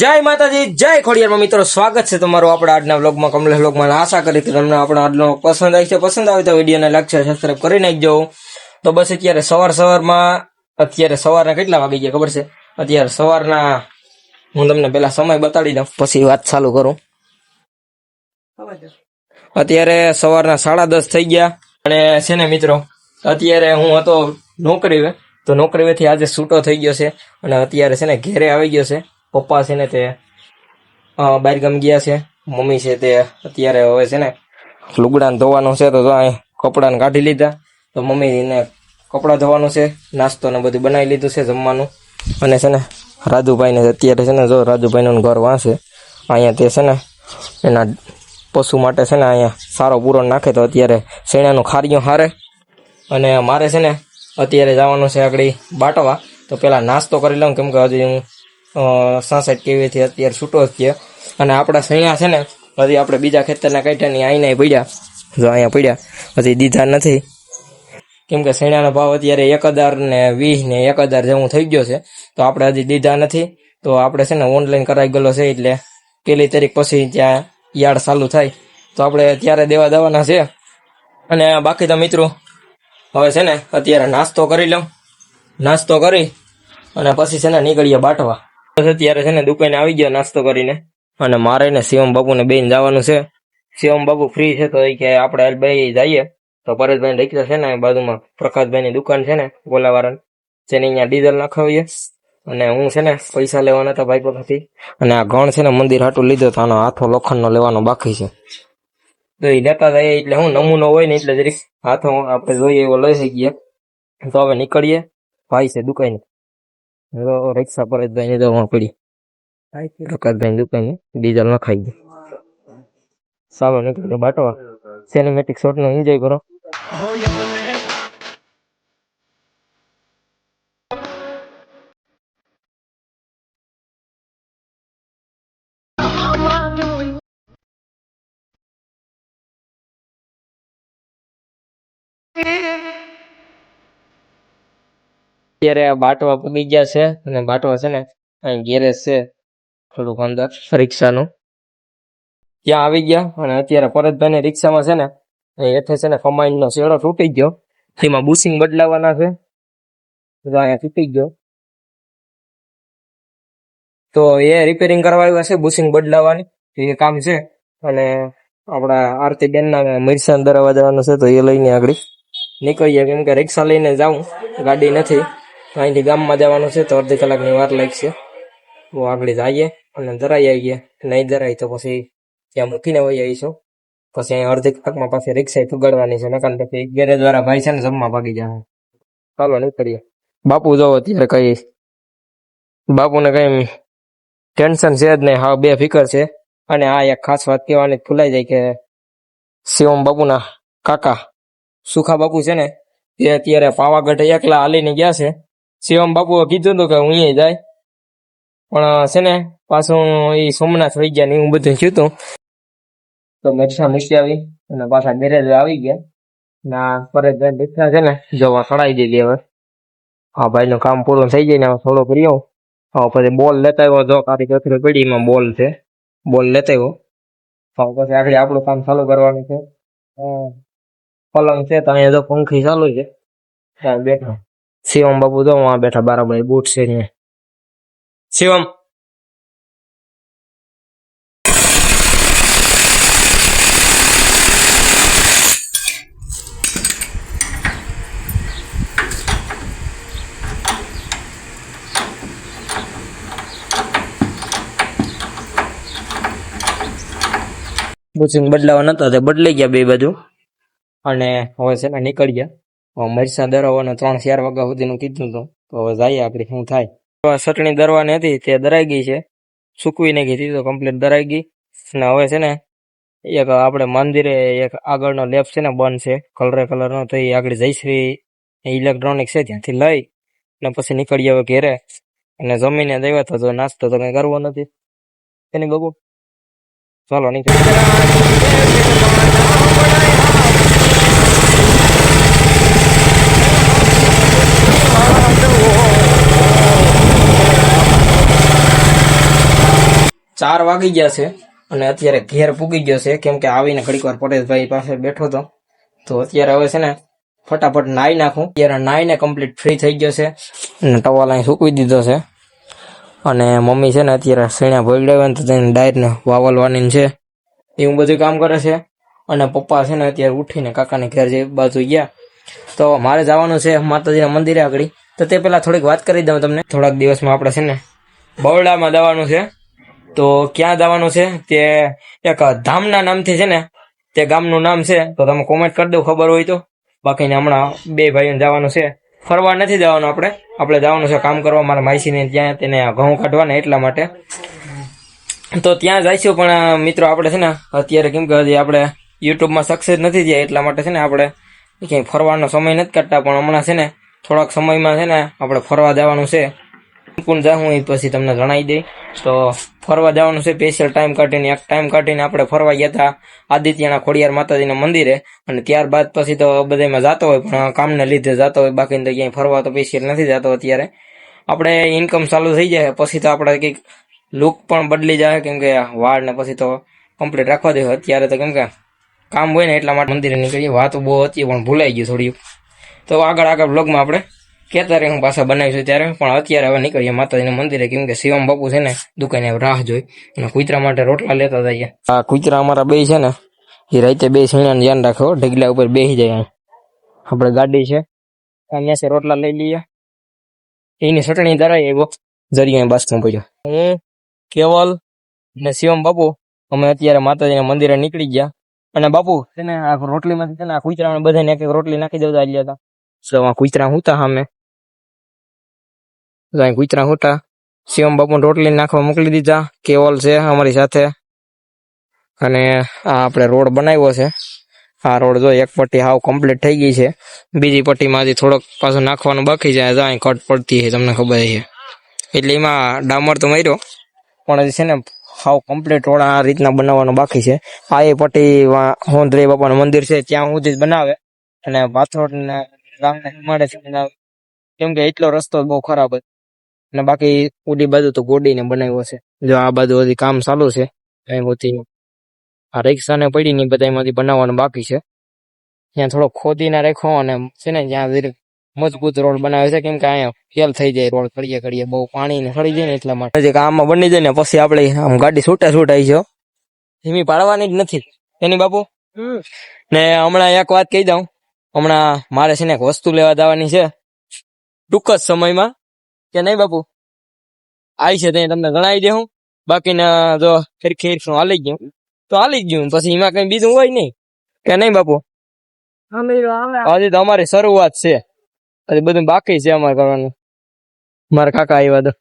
જય માતાજી, જય ખોડિયારમાં મિત્રો, સ્વાગત છે તમારું આપણા આજના વ્લોગમાં કમલેશ વ્લોગમાં આશા કરી કે તમને આપણો આજનો પસંદ આવી છે. પસંદ આવે તો વિડીયોને લાઈક છે સબસ્ક્રાઈબ કરી નાખજો તો બસ અત્યારે સવાર સવારમાં, અત્યારે સવારના કેટલા વાગી ગયા ખબર છે? અત્યારે સવારના, હું તમને પેલા સમય બતાડી દઉં, પછી વાત ચાલુ કરું. અત્યારે સવારના સાડા દસ થઈ ગયા. અને છે ને મિત્રો, અત્યારે હું હતો નોકરી તો નોકરીએથી આજે છૂટો થઈ ગયો છે. અને અત્યારે છે ને ઘેરે આવી ગયો છે. પપ્પા છે ને તે બહાર ગામ ગયા છે. મમ્મી છે તે અત્યારે હવે છે ને લુગડાને ધોવાનું છે તો કપડાને કાઢી લીધા. તો મમ્મીને કપડાં ધોવાનું છે નાસ્તો ને બધું બનાવી લીધું છે જમવાનું. અને છે ને રાજુભાઈને અત્યારે છે ને જો રાજુભાઈનું ઘર વાંચે અહીંયા તે છે ને એના પશુ માટે છે ને અહીંયા સારો પૂરો નાખે તો અત્યારે શેણાનું ખારિયું હારે. અને મારે છે ને અત્યારે જવાનું છે આગળ બાટવા. તો પહેલાં નાસ્તો કરી લઉં, કેમ કે હજી હું સાસઠ કેવીથી અત્યારે છૂટો જ છે અને આપણા સૈયા છે ને, હજી આપણે બીજા ખેતરના કાંઠાની આઈને પડ્યા. જો અહીંયા પડ્યા, હજી દીધા નથી. કેમ કે સૈણાનો ભાવ અત્યારે એક હજાર ને વીસ ને એક હજાર જેવું થઈ ગયો છે. તો આપણે હજી દીધા નથી. તો આપણે છે ને ઓનલાઈન કરાવી ગયેલો છે એટલે પેલી તારીખ પછી ત્યાં યાર્ડ ચાલુ થાય. તો આપણે ત્યારે દેવા દેવાના છે. અને બાકી તો મિત્રો, હવે છે ને અત્યારે નાસ્તો કરી લઉં. નાસ્તો કરી અને પછી છે ને નીકળીએ બાટવા. અત્યારે છે ને દુકાને આવી ગયો નાસ્તો કરીને. અને મારે ને શિવમ બાપુને બેન જવાનું છે. શિવમ બાબુ ફ્રી છે, તો એ કે આપણે હાલ બે જઈએ. તો પરેશભાઈ રીક્ષા છે ને બાજુમાં પ્રકાશભાઈની દુકાન છે ને ગોલાવાળાની જેને અહીંયા ડીઝલ નાખાવીએ. અને હું છે ને પૈસા લેવાના હતા ભાઈ પાસેથી અને આ ગણ છે ને મંદિર હાટું લીધો તો આનો હાથો લોખંડનો લેવાનો બાકી છે. તો એ લેતા જઈએ એટલે હું નમૂનો હોય ને એટલે જરીક હાથો આપણે જોઈએ એવો લઈ શકીએ. તો હવે નીકળીએ. ભાઈ છે દુકાને. તો રિક્ષા પર જ ભાઈને તો પડી. પ્રકાશભાઈ દુકાને ડીઝલ ખાઈ ગઈ સામે નીકળ્યો બાટવા સિનેમેટિક શોટ નો એન્જોય કરો. અત્યારે બાટવા પૂગી ગયા છે અને બાટવા છે ને અહીં ગેરેજ છે થોડુંક અંદર રિક્ષાનું. ત્યાં આવી ગયા અને અત્યારે પરતભાઈ ને રિક્ષામાં છે ને હેઠે છે ને કમાઈન શેડો તૂટી ગયો. એમાં બુશિંગ બદલાવાના છે. તો અહીંયા તૂટી ગયો. તો એ રિપેરિંગ કરવા આવ્યા છે, બુશિંગ બદલાવાની. એ કામ છે અને આપણા આરતી બેન ના મિરસાન દરવાજાનું છે તો એ લઈને આગળ નીકળીએ. કેમ કે રિક્ષા લઈને જાઉં, ગાડી નથી. અહીંથી ગામમાં જવાનું છે, તો અડધી કલાકની વાર લાગશે. હું આગળ જઈએ અને ધરાઈ આવીએ. નહીં ધરાય તો પછી ત્યાં મૂકીને વહી આવીશું. પછી અહીં અડધી કલાકમાં પાછી રિક્ષા ફુગાડવાની છે નકાન પછી ગેરેજ વાળા ભાઈ છે ને જમવા ભાગી જાય. ચાલો નીકળીએ. બાપુ જોવો અત્યારે કઈ બાપુને કઈ ટેન્શન છે જ નહીં, હા, બે ફિકર છે. અને આ એક ખાસ વાત કહેવાની ભૂલાઈ જાય કે શિવમ બાપુના કાકા સુખા બાપુ છે ને, એ અત્યારે પાવાગઢ એકલા હાલીને ગયા છે. શિવમ બાપુએ કીધું હતું કે હું અહીંયા જાય. પણ છે ને, પાછું એ સોમનાથ વહી ગયા ને હું બધું થયું તો. મરસા મૂકી આવી. અને પાછા મેરેજ આવી ગયા. ના પર બેઠા છે ને, જવા સડાઈ દીધી હવે. હા ભાઈ નું કામ પૂરું થઈ જાય ને થોડો કર્યો. હા, પછી બોલ લેતા આવ્યો, જો કારી કથરી પડી એમાં બોલ છે. બોલ લેતા આવ્યો. હા, પછી આગળ આપણું કામ ચાલુ કરવાનું છે. પલંગ છે, તો અહીંયા જો પંખી ચાલુ છે. બેઠા. શિવમ બાપુ તો વहाँ બેઠા બરાબર બૂટ છે ને. શિવમ. બુચિંગ બદલાવા નતા તે બદલાઈ ગયા બે બાજુ. અને હવે છે ને નીકળી ગયા. મરસા દરવાનો ત્રણ ચાર વાગ્યા સુધીનું કીધું હતું તો હવે જાય આપણે શું થાય? ચટણી દરવાની હતી, તે દરાઈ ગઈ છે. સૂકવી નાખી હતી તો કમ્પ્લીટ દરાઈ ગઈ. ને હવે છે ને, એક આપણે મંદિરે એક આગળનો લેફ છે ને, બંધ છે. કલરે કલરનો તો એ આગળ જયશ્રી ઇલેક્ટ્રોનિક છે, ત્યાંથી લઈ ને પછી નીકળીએ હવે ઘેરે. અને જમીને દેવા તો નાસ્તો તો કઈ કરવો નથી. એની બગો. ચાલો નીકળી. ચાર વાગી ગયા છે અને અત્યારે ઘેર પૂગી ગયો છે. કેમ કે આવીને ઘડીક વાર પટેશભાઈ પાસે બેઠો હતો. તો અત્યારે હવે છે ને ફટાફટ નાઈ નાખું. અત્યારે નાઈને કમ્પ્લીટ ફ્રી થઈ ગયો છે અને ટવાલ અહીં સૂકવી દીધો છે. અને મમ્મી છે ને અત્યારે સીણા ભોગડાવે ને તો તેને ડાયરને વાવલવાની છે. એવું બધું કામ કરે છે. અને પપ્પા છે ને અત્યારે ઉઠીને કાકાને ઘેર જે બાજુ ગયા. તો મારે જવાનું છે માતાજીના મંદિરે આગળ. તો તે પહેલાં થોડીક વાત કરી દઉં તમને. થોડાક દિવસમાં આપણે છે ને બરોડામાં જવાનું છે. તો ક્યાં જવાનું છે? તે એક ધામના નામથી છે ને, તે ગામનું નામ છે, તો તમે કોમેન્ટ કરી દો, ખબર હોય તો. બાકીને હમણાં બે ભાઈઓને જવાનું છે. ફરવા નથી જવાનું આપણે. આપણે જવાનું છે કામ કરવા. મારા માસીને ત્યાં તેને ઘઉં કાઢવાના એટલા માટે. તો ત્યાં જઈશું, પણ, મિત્રો, આપણે છે ને, અત્યારે કેમ કે હજી આપણે યુટ્યુબમાં સક્સેસ નથી થયા એટલા માટે છે ને, આપણે ક્યાંય ફરવાનો સમય નથી કાઢતા. પણ હમણાં છે ને, થોડાક સમયમાં છે ને, આપણે ફરવા જવાનું છે. કોણ જાઉં એ પછી તમને જણાવી દઈ તો ફરવા જવાનું છે સ્પેશિયલ ટાઈમ કાઢીને, એક ટાઈમ કાઢીને આપણે ફરવા ગયા હતા આદિત્યના ખોડિયાર માતાજીના મંદિરે. અને ત્યારબાદ પછી તો બધામાં જતો હોય, પણ કામને લીધે જતો હોય બાકી તો ક્યાંય ફરવા તો સ્પેશિયલ નથી જતો અત્યારે. આપણે ઇન્કમ ચાલુ થઈ જાય, પછી તો આપણે કંઈક લુક પણ બદલી જાય, કેમ કે વાળ ને પછી તો કમ્પ્લીટ રાખવા દે અત્યારે તો કેમ કે કામ હોય ને એટલા માટે મંદિરે નીકળીએ. વાત બહુ હતી, પણ ભૂલાઈ ગયું થોડી તો આગળ આગળ બ્લોગમાં આપણે કહેતા ત્યારે હું પાછા બનાવીશું ત્યારે. પણ અત્યારે હવે નીકળીએ માતાજીના મંદિરે. કેમ કે શિવમ બાપુ છે ને દુકાને રાહ જોઈ. અને કુતરા માટે રોટલા લેતા જઈએ આ કુતરા અમારા બે છે ને, એ રાતે બે સીણાનું ધ્યાન રાખો ઢગલા ઉપર બેસી જાય આપણે ગાડી છે. અહીંયા છે રોટલા લઈ લઈએ. એની ચટણી ધરાઈ આવ્યો જરીએ બસમાં પડ્યો. હું, કેવલ ને શિવમ બાપુ, અમે અત્યારે માતાજીના મંદિરે નીકળી ગયા. અને બાપુ છે ને, આ રોટલીમાંથી છે ને, આ કુતરા બધાને એક રોટલી નાખી દેતા આવ્યા હતા. સો આ કુતરા હું તા સામે? તો કૂતરા કુતરા શિવમ બાપુ રોટલી નાખવા મોકલી દીધા. કેવલ છે અમારી સાથે. અને આ આપણે રોડ બનાવ્યો છે. આ રોડ જો એક પટ્ટી હાવ કમ્પ્લીટ થઈ ગઈ છે. બીજી પટ્ટીમાંથી થોડોક પાછું નાખવાનું બાકી જાય. અહીં કટ પડતી છે, તમને ખબર છે. એટલે એમાં ડામર તો માર્યો. પણ છે ને હાવ કમ્પ્લીટ રોડ આ રીતના બનાવવાનું બાકી છે. આ એ પટ્ટી હોંદરી બાપાનું મંદિર છે. ત્યાં સુધી જ બનાવે. અને પાથરોડ ને રામને હિમાડે છે. કેમ કે એટલો રસ્તો બહુ ખરાબ હતો. અને બાકી ઉડી બાજુ તો ગોડીને બનાવ્યો છે જો આ બાજુ હજી કામ ચાલુ છે અહીં બધી આ રિક્ષાને પડી બધા બધામાંથી બનાવવાનું બાકી છે. ત્યાં થોડો ખોદીને રાખ્યો અને છે ને જ્યાં મજબૂત રોડ બનાવે છે કેમ કે અહીંયા ફેલ થઈ જાય રોડ કરીએ કરીએ બહુ પાણી ને સડી જાય ને એટલા માટે. હજી આમાં બની જાય ને પછી આપણે આમ ગાડી છૂટા છૂટાઈ છે ધીમી પાડવાની જ નથી. એની બાપુ? ને હમણાં એક વાત કહી દઉં. હમણાં મારે છે ને એક વસ્તુ લેવા જવાની છે. ટૂંક જ સમયમાં કે નહીં બાપુ? આવી છે ત્યાં તમને જણાવી દેવું બાકીના જો ખેર ખેર શું હાલી ગયું? તો હાલી જ ગયું પછી એમાં કઈ બીજું હોય નહીં. કે નહીં બાપુ? હજી તો અમારી શરૂઆત છે. હજી બધું બાકી છે અમારે કરવાનું. મારા કાકા આવ્યા તો.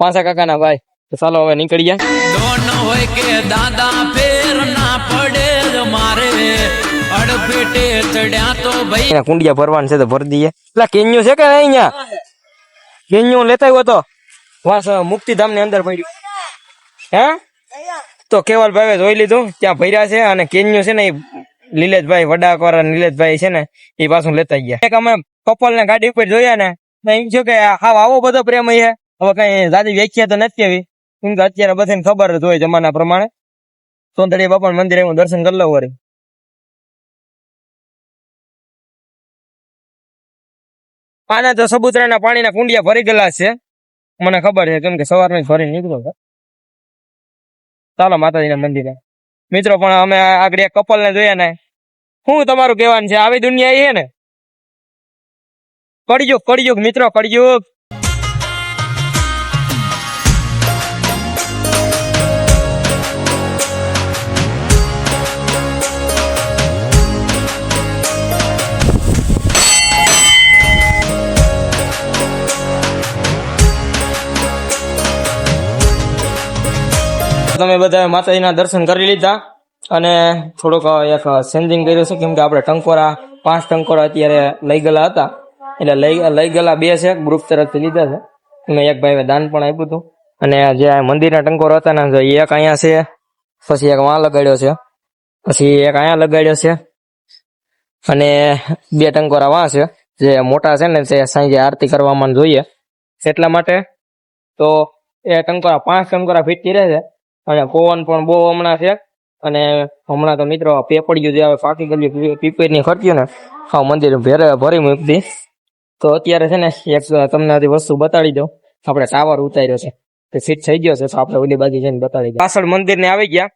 પાછા કાકાના ભાઈ. તો ચાલો હવે નીકળી ગયા દોન હોય કે દાદા ફેર ના પડે જ મારે. અડફેટે ચડ્યા તો ભાઈ. અહીંયા કુંડિયા ભરવાનું છે તો ભરી દઈએ. એટલે કેન્યુ છે કે નહીં કેન્યુ લેતા આવ્યો તો? વાસ મુક્તિધામની અંદર પડ્યું. હે? તો કેવલ ભાઈ જોઈ લીધું, ત્યાં ભર્યા છે અને કેન્યુ છે ને એ લીલેશભાઈ, વડાકોરા નીલેશભાઈ છે ને, એ પાછું લેતા ગયા. એક અમે કપલ ને ગાડી ઉપર જોયા ને, તો એમ છે કે હાવ આવો બધો પ્રેમ છે. હવે કઈ દાદી વ્યાખ્યા તો નથી આવી. કેમ કે અત્યારે બધાને ખબર જ હોય જમાના પ્રમાણે. સોંદડી બાપા મંદિરે હું દર્શન કરી લઉં વળી. આના તો સબુતરાના પાણીના કુંડિયા ભરી ગયેલા છે. મને ખબર છે, કેમ કે સવારમાં જ ભરી નીકળ્યો ચાલો માતાજીના મંદિરે. મિત્રો, પણ અમે આગળ એક કપલ ને જોયા ને શું તમારું કહેવાનું છે, આવી દુનિયા એ છે ને? કળિયુગ કળિયુગ, મિત્રો, કળિયુગ. તમે બધા માતાજીના દર્શન કરી લીધા અને થોડુંક એક સેન્જિંગ કર્યું છે, કેમ કે આપણે ટંકોરા, પાંચ ટંકોરા અત્યારે લઈ ગયેલા હતા. એટલે લઈ લઈ ગયેલા બે છે ગ્રુપ તરફથી લીધા છે. મેં એક ભાઈએ દાન પણ આપ્યું હતું. અને જે મંદિરના ટંકોરા હતા ને એક અહીંયા છે, પછી એક વાં લગાડ્યો છે. પછી એક અહીંયા લગાડ્યો છે. અને બે ટંકોરા વાં છે, જે મોટા છે ને, તે સાંજે આરતી કરવામાં જોઈએ. એટલા માટે તો એ ટંકોરા પાંચ ટંકોરા ફીટ રહે છે. અને પવન પણ બહુ હમણાં છે. અને હમણાં તો મિત્રો પેપડિયું જે આવે પાકી ગયેલી પીપેરની ખર્ચ્યું ને હા મંદિર ભેરે, ભરી મૂકતી તો અત્યારે છે ને એક તમને હજી વસ્તુ બતાડી દઉં. આપણે ટાવર ઉતાર્યો છે. તે ફિટ થઈ ગયો છે, તો આપણે ઓલી બાજુ જઈને બતાડી પાછળ મંદિર ને આવી ગયા.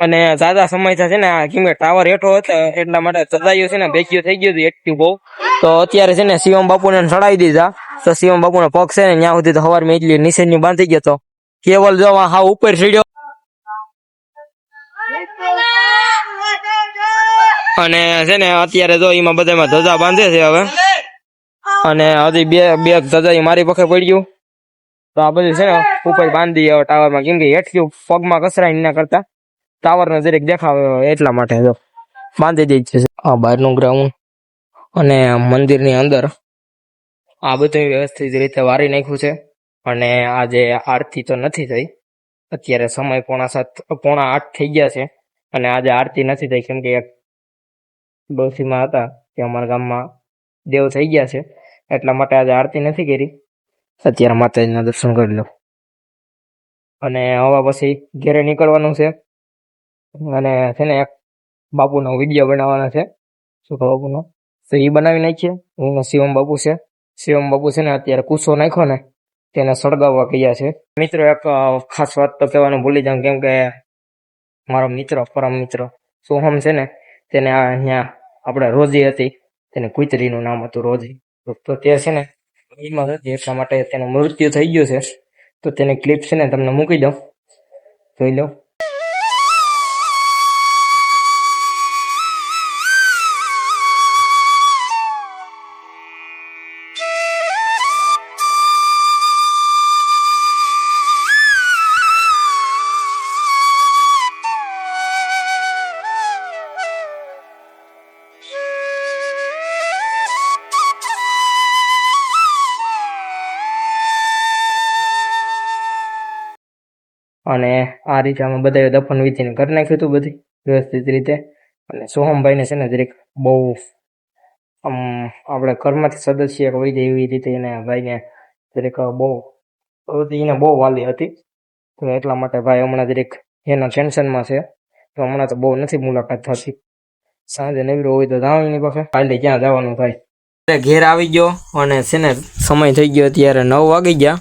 અને દાદા સમય છે ને કેમ કે ટાવર હેઠો હતો, એટલા માટે ચડાયું છે ને, ભેગ્યું થઈ ગયું હતું એક્ટિવ બહુ. તો અત્યારે છે ને શિવમ બાપુને ચડાવી દીધા. તો શિવમ બાપુનો પગ છે ને, ત્યાં સુધી તો સવારમાં એટલી નીચેની બાંધી ગયો તો. કેવલ જો હા ઉપર સીડ્યો અને છે ને, અત્યારે જો એમાં બધામાં ધજા બાંધે છે હવે. અને હજી બે બે ધજા મારી પખે પડ્યું તો આ બધું છે ને, ઉપર બાંધી હવે ટાવરમાં. કેમ કે હેઠું પગમાં કસરાય ના કરતા. ટાવર નો જરીક દેખાવ એટલા માટે જો. બાંધી દઈ છે. આ બહારનું ગ્રાઉન્ડ અને મંદિરની અંદર આ બધું વ્યવસ્થિત રીતે વારી નાખ્યું છે. અને આજે આરતી તો નથી થઈ. અત્યારે સમય પોણા સાત, પોણા આઠ થઈ ગયા છે. અને આજે આરતી નથી થઈ, કેમ કે ડોશીમાં હતા કે અમારા ગામમાં દેવ થઈ ગયા છે, એટલા માટે આજે આરતી નથી કરી. અત્યારે માતાજીના દર્શન કરી લો. અને હવે પછી ઘેરે નીકળવાનું છે. અને છે ને એક બાપુનો વીડિયો બનાવવાનો છે. સુખા બાપુનો? તો એ બનાવી નાખીએ. હું શિવમ બાપુ છે. શિવમ બાપુ છે ને અત્યારે કુસો નાખ્યો ને, તેને સળગાવવા કહ્યા છે. મિત્રો, એક ખાસ વાત તો કહેવાનું ભૂલી જાઉં, કેમ કે મારો મિત્ર, પરમ મિત્ર, સોહમ છે ને તેને અહીંયા આપણે રોજી હતી. તેને કુતરીનું નામ હતું રોજી. તો- તો છે ને એમાં હતી, એટલા માટે તેનું મૃત્યુ થઈ ગયું છે. તો તેની ક્લિપ છે ને તમને મૂકી દઉં. જોઈ લો. આ રીતે આમાં બધાએ દફન વિધિને કરી નાખ્યું હતું બધી વ્યવસ્થિત રીતે. અને સોહમભાઈને છે ને જરીક બહુ આમ આપણે ઘરમાંથી સદસ્ય હોય જાય એવી રીતે એને ભાઈને જરીક બહુ એને બહુ વાલી હતી. તો એટલા માટે ભાઈ હમણાં જરીક એના ટેન્શનમાં છે. તો હમણાં તો બહુ નથી મુલાકાત થતી. સાંજે નવરો હોય તો જાવ એની પાસે. કાલે ક્યાં જવાનું થાય ઘેર આવી ગયો અને છે ને સમય થઈ ગયો ત્યારે નવ વાગી ગયા.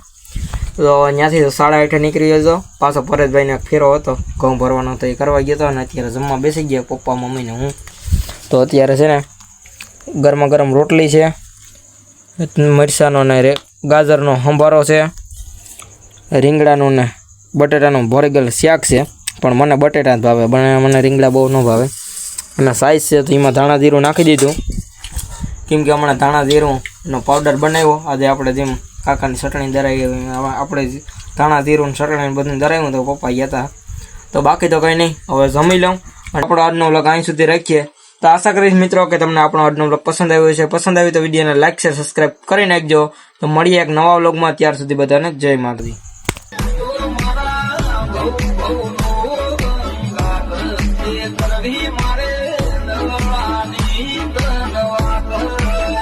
તો ત્યાંથી સાડા આઠે નીકળી ગયો હતો પાછો પરેશભાઈને ફેરો હતો. ઘઉં ભરવાનો તો એ કરવા ગયો હતો અને અત્યારે જમવા બેસી ગયા પપ્પા, મમ્મીને હું. તો અત્યારે છે ને ગરમા ગરમ રોટલી છે, મરચાંનો ને ગાજરનો સંભારો છે, રીંગણાનું ને બટેટાનું ભરેગેલ શાક છે. પણ મને બટેટા જ ભાવે, પણ મને રીંગણા બહુ ન ભાવે. અને સાઈઝ છે તો એમાં ધાણા જીરું નાખી દીધું. કેમ કે હમણાં ધાણા જીરુંનો પાવડર બનાવ્યો. આજે આપણે જેમ કાકાની ચટણી દરાવી આપણે ધાણા, જીરું ચટણી બધું દરાવ્યું તો પપ્પા ગયા હતા તો બાકી તો કંઈ નહીં. હવે જમી લઉં. અને આપણો આજનો વ્લોગ અહીં સુધી રાખીએ. તો આશા કરીશ મિત્રો કે તમને આપણો આજનો વ્લોગ પસંદ આવ્યો છે પસંદ આવ્યો તો વિડીયોને લાઇક શેર, સબસ્ક્રાઇબ કરી નાખજો. તો મળીએ એક નવા વ્લોગમાં. ત્યાર સુધી બધાને જય માતાજી.